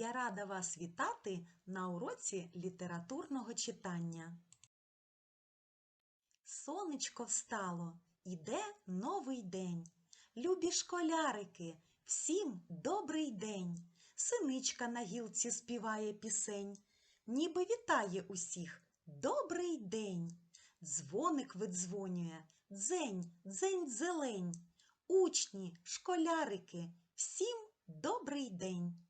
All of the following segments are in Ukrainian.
Я рада вас вітати на уроці літературного читання. Сонечко встало, іде новий день. Любі школярики, всім добрий день. Синичка на гілці співає пісень, ніби вітає усіх добрий день. Дзвоник видзвонює, дзень, дзень зелень. Учні, школярики, всім добрий день.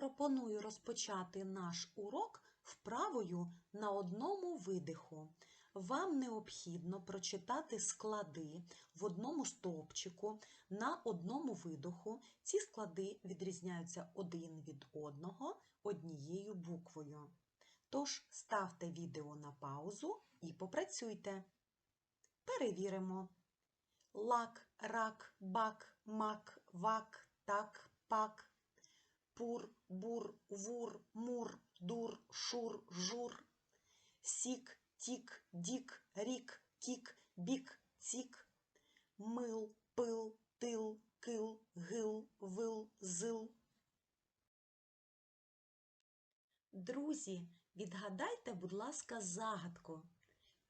Пропоную розпочати наш урок вправою на одному видиху. Вам необхідно прочитати склади в одному стовпчику на одному видоху. Ці склади відрізняються один від одного однією буквою. Тож ставте відео на паузу і попрацюйте. Перевіримо. Лак, рак, бак, мак, вак, так, пак. Пур, бур, вур, мур, дур, шур, жур. Сік, тік, дік, рік, кік, бік, цік. Мил, пил, тил, кил, гил, вил, зил. Друзі, відгадайте, будь ласка, загадку.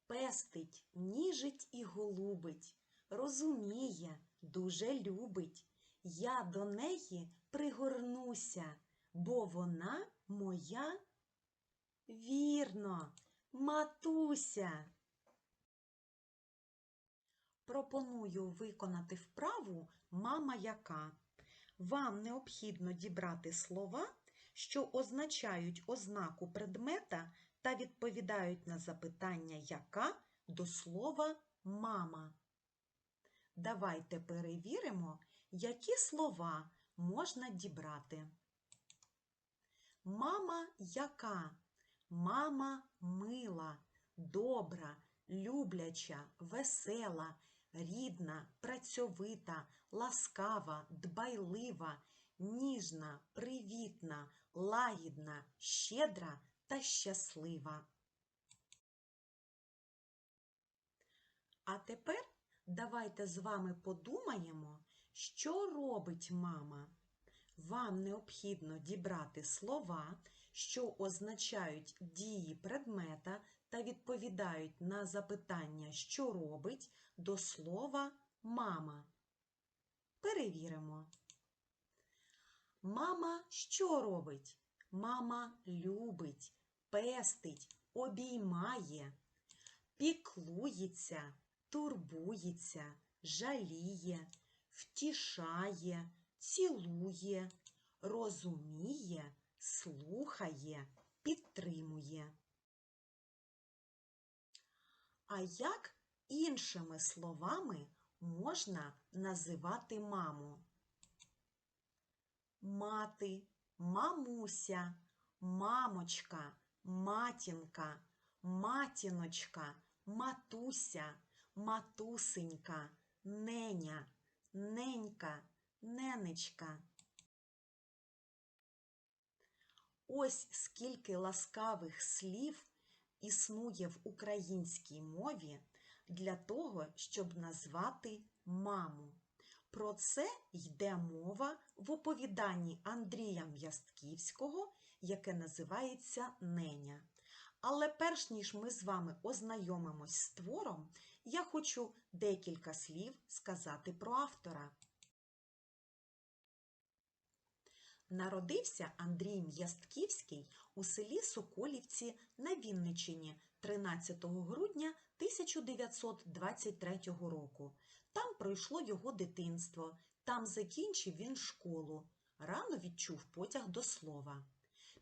Пестить, ніжить і голубить, розуміє, дуже любить. Я до неї пригорнуся, бо вона моя вірно, матуся. Пропоную виконати вправу мама яка. Вам необхідно дібрати слова, що означають ознаку предмета та відповідають на запитання яка до слова мама. Давайте перевіримо, які слова можна дібрати. Мама яка? Мама мила, добра, любляча, весела, рідна, працьовита, ласкава, дбайлива, ніжна, привітна, лагідна, щедра та щаслива. А тепер давайте з вами подумаємо, що робить мама. Вам необхідно дібрати слова, що означають дії предмета та відповідають на запитання, що робить до слова мама. Перевіримо. Мама що робить? Мама любить, пестить, обіймає, піклується, турбується, жаліє, втішає, цілує, розуміє, слухає, підтримує. А як іншими словами можна називати маму? Мати, мамуся, мамочка, матінка, матіночка, матуся, матусенька, неня, ненька, ненечка. Ось скільки ласкавих слів існує в українській мові для того, щоб назвати маму. Про це йде мова в оповіданні Андрія М'ястківського, яке називається Неня. Але перш ніж ми з вами ознайомимось з твором, я хочу декілька слів сказати про автора. Народився Андрій М'ястківський у селі Соколівці на Вінниччині 13 грудня 1923 року. Там пройшло його дитинство, там закінчив він школу. Рано відчув потяг до слова.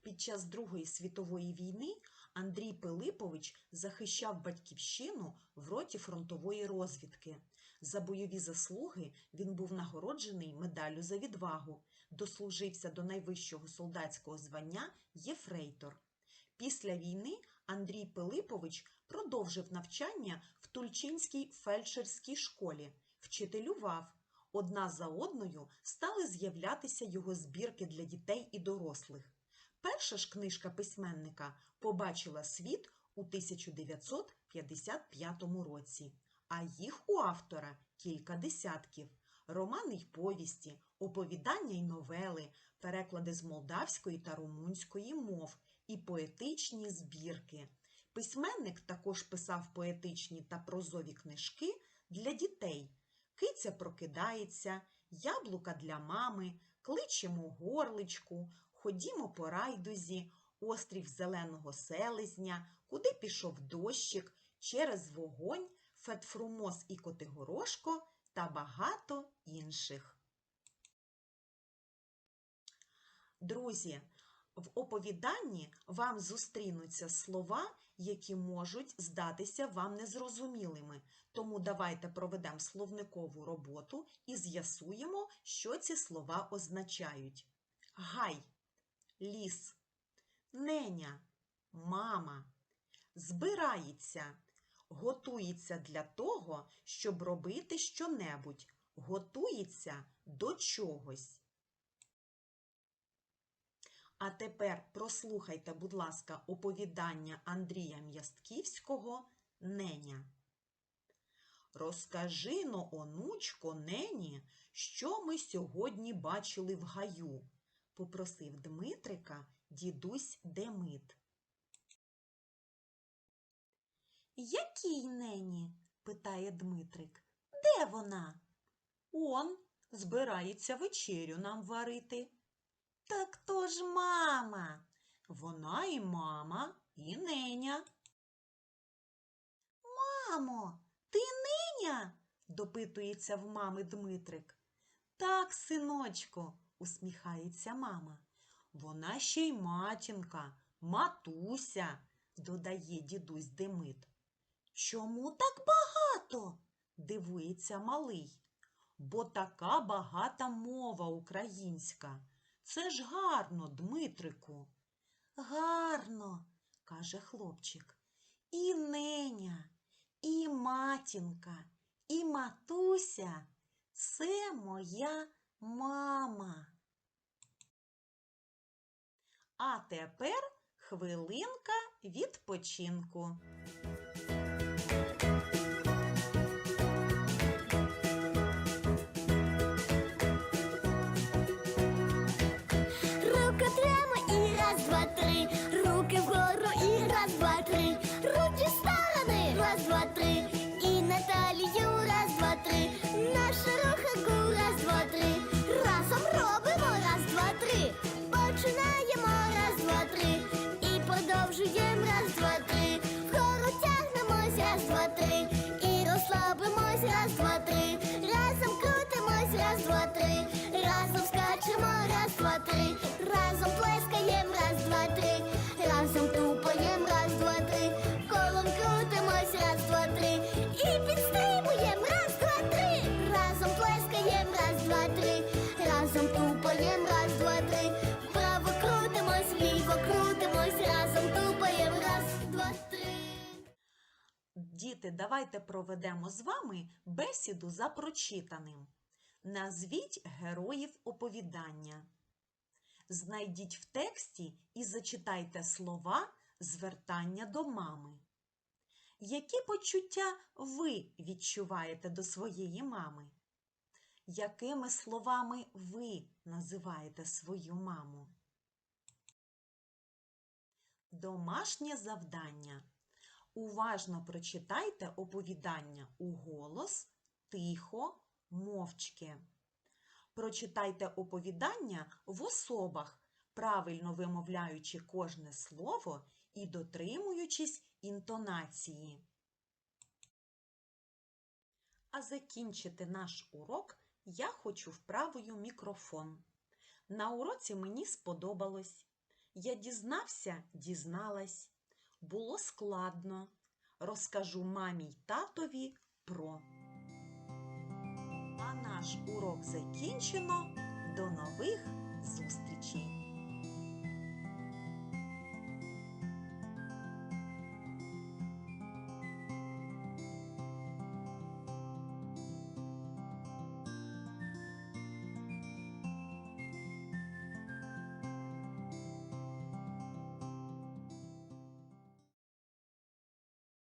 Під час Другої світової війни Андрій Пилипович захищав батьківщину в роті фронтової розвідки. За бойові заслуги він був нагороджений медаллю за відвагу, дослужився до найвищого солдатського звання Єфрейтор. Після війни Андрій Пилипович продовжив навчання в Тульчинській фельдшерській школі, вчителював. Одна за одною стали з'являтися його збірки для дітей і дорослих. Перша ж книжка письменника побачила світ у 1955 році, а їх у автора кілька десятків. романи й повісті, оповідання й новели, переклади з молдавської та румунської мов і поетичні збірки. Письменник також писав поетичні та прозові книжки для дітей. Киця прокидається, яблука для мами, кличемо горличку, ходімо по райдузі, острів зеленого селезня, куди пішов дощик, через вогонь, Фетфрумос і Котигорошко та багато інших. Друзі, в оповіданні вам зустрінуться слова, які можуть здатися вам незрозумілими. Тому давайте проведемо словникову роботу і з'ясуємо, що ці слова означають. Гай, ліс, неня, мама, збирається, готується для того, щоб робити щонебудь, готується до чогось. А тепер прослухайте, будь ласка, оповідання Андрія М'ястківського Неня. Розкажи но, онучко, нені, що ми сьогодні бачили в гаю, попросив Дмитрика дідусь Демид. Якій нені? питає Дмитрик. Де вона? Он збирається вечерю нам варити. Так то ж мама. Вона і мама, і неня. Мамо, ти неня? допитується в мами Дмитрик. Так, синочку, усміхається мама. Вона ще й матінка, матуся, додає дідусь Демид. Чому так багато? дивується малий. Бо така багата мова українська. Це ж гарно, Дмитрику. Гарно, каже хлопчик. І неня, і матінка, і матуся це моя мама. А тепер хвилинка відпочинку. Два, три. Разом скачемо, раз, два, три. Разом плескаєм, раз, два, три. Разом тупаєм, раз, два, три. Колом крутимось, раз, два, три. І підстрибуєм, раз, два, три. Разом плескаєм, раз, два, три. Разом тупаєм, раз, два, три. Вправо крутимось, вліво крутимось, разом тупаєм, раз, два, три. Діти, давайте проведемо з вами бесіду за прочитаним. Назвіть героїв оповідання. Знайдіть в тексті і зачитайте слова звертання до мами. Які почуття ви відчуваєте до своєї мами? Якими словами ви називаєте свою маму? Домашнє завдання. Уважно прочитайте оповідання у голос, тихо, мовчки. Прочитайте оповідання в особах, правильно вимовляючи кожне слово і дотримуючись інтонації. А закінчити наш урок я хочу вправою мікрофон. На уроці мені сподобалось. Я дізнався, дізналась. Було складно. Розкажу мамі й татові про. Наш урок закінчено. До нових зустрічей!